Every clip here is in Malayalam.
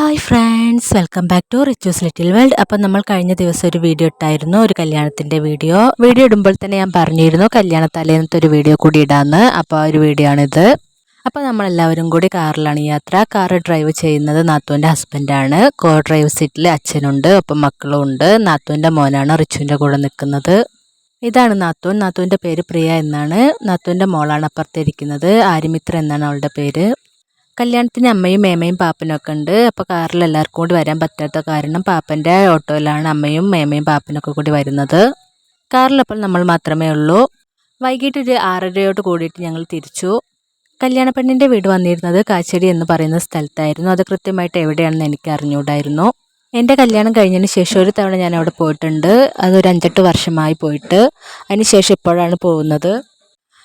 Hi friends welcome back to Richu's little world അപ്പം നമ്മൾ കഴിഞ്ഞ ദിവസം ഒരു വീഡിയോ ഇട്ടായിരുന്നു ഒരു കല്യാണത്തിന്റെ വീഡിയോ വീഡിയോ ഇടുമ്പോൾ തന്നെ ഞാൻ പറഞ്ഞിരുന്നു കല്യാണ തലേന്നത്തെ ഒരു വീഡിയോ കൂടി ഇടാമെന്ന് അപ്പോൾ ഒരു വീഡിയോ ആണിത്. അപ്പോൾ നമ്മളെല്ലാവരും കൂടി കാറിലാണ് യാത്ര. കാർ ഡ്രൈവ് ചെയ്യുന്നത് നാത്തുവിന്റെ ഹസ്ബൻഡാണ് കോ ഡ്രൈവ് സീറ്റിൽ അച്ഛനുണ്ട് ഒപ്പം മക്കളും ഉണ്ട്. നാത്തുവിന്റെ മോനാണ് റിച്ചുവിന്റെ കൂടെ നിൽക്കുന്നത്. ഇതാണ് നാത്തൂൻ. നാത്തൂന്റെ പേര് പ്രിയ എന്നാണ്. നാത്തൂന്റെ മോളാണ് അപ്പുറത്തിരിക്കുന്നത് ആര്യമിത്ര എന്നാണ് അവളുടെ പേര്. കല്യാണത്തിന് അമ്മയും മേമയും പാപ്പനൊക്കെ ഉണ്ട്. അപ്പോൾ കാറിൽ എല്ലാവർക്കും കൂടി വരാൻ പറ്റാത്ത കാരണം പാപ്പന്റെ ഓട്ടോയിലാണ് അമ്മയും മേമയും പാപ്പനൊക്കെ കൂടി വരുന്നത്. കാറിലപ്പോൾ നമ്മൾ മാത്രമേ ഉള്ളൂ. വൈകിട്ട് ഒരു ആറരയോട് കൂടിയിട്ട് ഞങ്ങൾ തിരിച്ചു. കല്യാണ പെണ്ണിന്റെ വീട് വന്നിരുന്നത് കാച്ചേരി എന്ന് പറയുന്ന സ്ഥലത്തായിരുന്നു. അത് കൃത്യമായിട്ട് എവിടെയാണെന്ന് എനിക്ക് അറിഞ്ഞുകൂടായിരുന്നു. എന്റെ കല്യാണം കഴിഞ്ഞതിന് ശേഷം ഒരു തവണ ഞാൻ അവിടെ പോയിട്ടുണ്ട്. അതൊരു അഞ്ചെട്ട് വർഷമായി പോയിട്ട്. അതിന് ശേഷം ഇപ്പോഴാണ് പോകുന്നത്.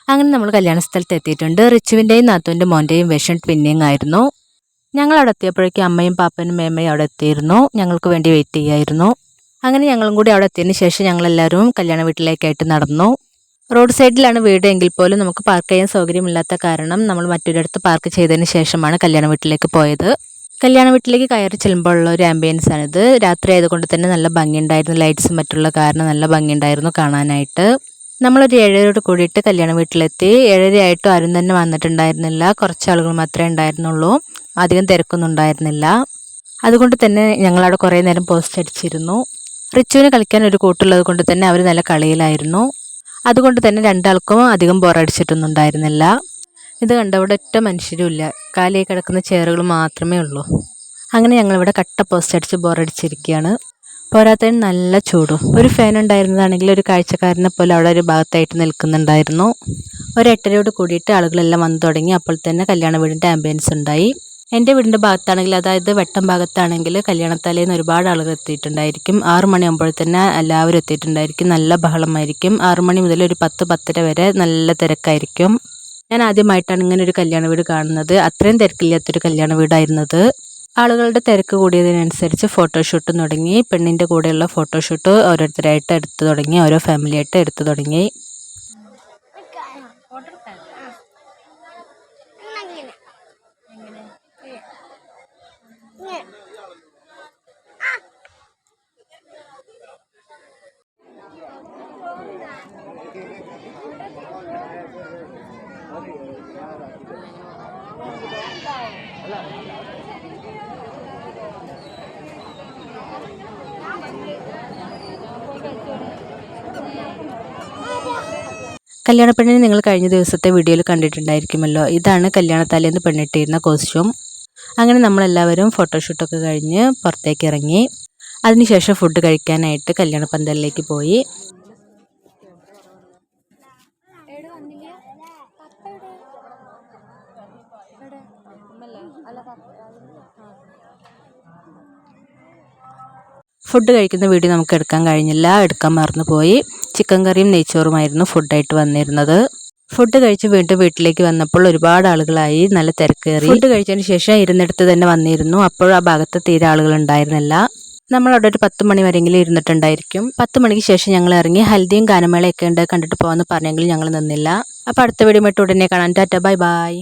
അങ്ങനെ നമ്മൾ കല്യാണ സ്ഥലത്ത് എത്തിയിട്ടുണ്ട് റിച്ചുവിന്റെയും നാത്തുവിന്റെ മോന്റെയും വേഷം ട്വിന്നിങ് ആയിരുന്നു. ഞങ്ങൾ അവിടെ എത്തിയപ്പോഴേക്കും അമ്മയും പാപ്പനും മേമ്മയും അവിടെ എത്തിയിരുന്നു. ഞങ്ങൾക്ക് വേണ്ടി വെയിറ്റ് ചെയ്യായിരുന്നു. അങ്ങനെ ഞങ്ങളും കൂടി അവിടെ എത്തിയതിന് ശേഷം ഞങ്ങളെല്ലാവരും കല്യാണ വീട്ടിലേക്കായിട്ട് നടന്നു. റോഡ് സൈഡിലാണ് വീട് എങ്കിൽ പോലും നമുക്ക് പാർക്ക് ചെയ്യാൻ സൗകര്യമില്ലാത്ത കാരണം നമ്മൾ മറ്റൊരിടത്ത് പാർക്ക് ചെയ്തതിന് ശേഷമാണ് കല്യാണ വീട്ടിലേക്ക് പോയത്. കല്യാണ വീട്ടിലേക്ക് കയറി ചെല്ലുമ്പോഴുള്ള ഒരു ആംബിയൻസ് ആണിത്. രാത്രി ആയതുകൊണ്ട് തന്നെ നല്ല ഭംഗിയുണ്ടായിരുന്നു. ലൈറ്റ്സും മറ്റുള്ള കാരണം നല്ല ഭംഗിയുണ്ടായിരുന്നു കാണാനായിട്ട്. നമ്മളൊരു ഏഴരയോട് കൂടിയിട്ട് കല്യാണ വീട്ടിലെത്തി. ഏഴരയായിട്ടും ആരും തന്നെ വന്നിട്ടുണ്ടായിരുന്നില്ല. കുറച്ച് ആളുകൾ മാത്രമേ ഉണ്ടായിരുന്നുള്ളൂ. അധികം തിരക്കൊന്നും ഉണ്ടായിരുന്നില്ല. അതുകൊണ്ട് തന്നെ ഞങ്ങളവിടെ കുറേ നേരം പോസ്റ്റ് അടിച്ചിരുന്നു. റിച്ചുവിന് കളിക്കാൻ ഒരു കൂട്ടുള്ളത് കൊണ്ട് തന്നെ അവർ നല്ല കളിയിലായിരുന്നു. അതുകൊണ്ട് തന്നെ രണ്ടാൾക്കും അധികം ബോറടിച്ചിട്ടൊന്നും ഉണ്ടായിരുന്നില്ല. ഇത് കണ്ടവിടെ ഒറ്റ മനുഷ്യരും ഇല്ല. കാലിയായി കിടക്കുന്ന ചെയറുകൾ മാത്രമേ ഉള്ളൂ. അങ്ങനെ ഞങ്ങളിവിടെ കട്ട പോസ്റ്റ് അടിച്ച് ബോറടിച്ചിരിക്കുകയാണ് പോരാത്തതിന് നല്ല ചൂടും. ഒരു ഫാൻ ഉണ്ടായിരുന്നതാണെങ്കിൽ ഒരു കാഴ്ചക്കാരനെ പോലെ അവിടെ ഒരു ഭാഗത്തായിട്ട് നിൽക്കുന്നുണ്ടായിരുന്നു. ഒരു എട്ടരയോട് കൂടിയിട്ട് ആളുകളെല്ലാം വന്നു തുടങ്ങി. അപ്പോൾ തന്നെ കല്യാണ വീടിന്റെ ആംബിയൻസ് ഉണ്ടായി. എന്റെ വീടിന്റെ ഭാഗത്താണെങ്കിൽ അതായത് വെട്ടം ഭാഗത്താണെങ്കിൽ കല്യാണത്തലേന്ന് ഒരുപാട് ആളുകൾ എത്തിയിട്ടുണ്ടായിരിക്കും. ആറു മണിയാകുമ്പോൾ തന്നെ എല്ലാവരും എത്തിയിട്ടുണ്ടായിരിക്കും. നല്ല ബഹളമായിരിക്കും. ആറു മണി മുതൽ ഒരു പത്ത് പത്തര വരെ നല്ല തിരക്കായിരിക്കും. ഞാൻ ആദ്യമായിട്ടാണ് ഇങ്ങനെ ഒരു കല്യാണ വീട് കാണുന്നത്. അത്രയും തിരക്കില്ലാത്തൊരു കല്യാണ വീടായിരുന്നത്. ആളുകളുടെ തിരക്ക് കൂടിയതിനനുസരിച്ച് ഫോട്ടോഷൂട്ട് തുടങ്ങി. പെണ്ണിന്റെ കൂടെയുള്ള ഫോട്ടോഷൂട്ട് ഓരോരുത്തരായിട്ട് എടുത്തു തുടങ്ങി. ഓരോ ഫാമിലിയായിട്ട് എടുത്തു തുടങ്ങി. കല്യാണ പെണ്ണിനെ നിങ്ങൾ കഴിഞ്ഞ ദിവസത്തെ വീഡിയോയിൽ കണ്ടിട്ടുണ്ടായിരിക്കുമല്ലോ. ഇതാണ് കല്യാണ തലേന്ന് പെണ്ണിട്ടിരുന്ന കോസ്റ്റ്യൂം അങ്ങനെ നമ്മളെല്ലാവരും ഫോട്ടോഷൂട്ടൊക്കെ കഴിഞ്ഞ് പുറത്തേക്ക് ഇറങ്ങി. അതിനുശേഷം ഫുഡ് കഴിക്കാനായിട്ട് കല്യാണ പന്തലിലേക്ക് പോയി ഫുഡ് കഴിക്കുന്ന വീഡിയോ നമുക്ക് എടുക്കാൻ കഴിഞ്ഞില്ല. എടുക്കാൻ മറന്നുപോയി. ചിക്കൻ കറിയും നെയ്ച്ചോറുമായിരുന്നു ഫുഡായിട്ട് വന്നിരുന്നത്. ഫുഡ് കഴിച്ച് വീണ്ടും വീട്ടിലേക്ക് വന്നപ്പോൾ ഒരുപാട് ആളുകളായി. നല്ല തിരക്കേറി. ഫുഡ് കഴിച്ചതിന് ശേഷം ഇരുന്നിടത്ത് തന്നെ വന്നിരുന്നു. അപ്പോൾ ആ ഭാഗത്ത് തീരെ ആളുകൾ ഉണ്ടായിരുന്നില്ല. നമ്മൾ അവിടെ ഒരു പത്ത് മണി വരെയെങ്കിലും ഇരുന്നിട്ടുണ്ടായിരിക്കും. പത്ത് മണിക്ക് ശേഷം ഞങ്ങൾ ഇറങ്ങി ഹൽദിയും ഗാനമേളയൊക്കെ ഉണ്ട് കണ്ടിട്ട് പോകാമെന്ന് പറഞ്ഞെങ്കിലും ഞങ്ങൾ നിന്നില്ല. അപ്പോൾ അടുത്ത വീഡിയോ ഉടനെ കാണാൻ ടാറ്റ ബൈ ബൈ.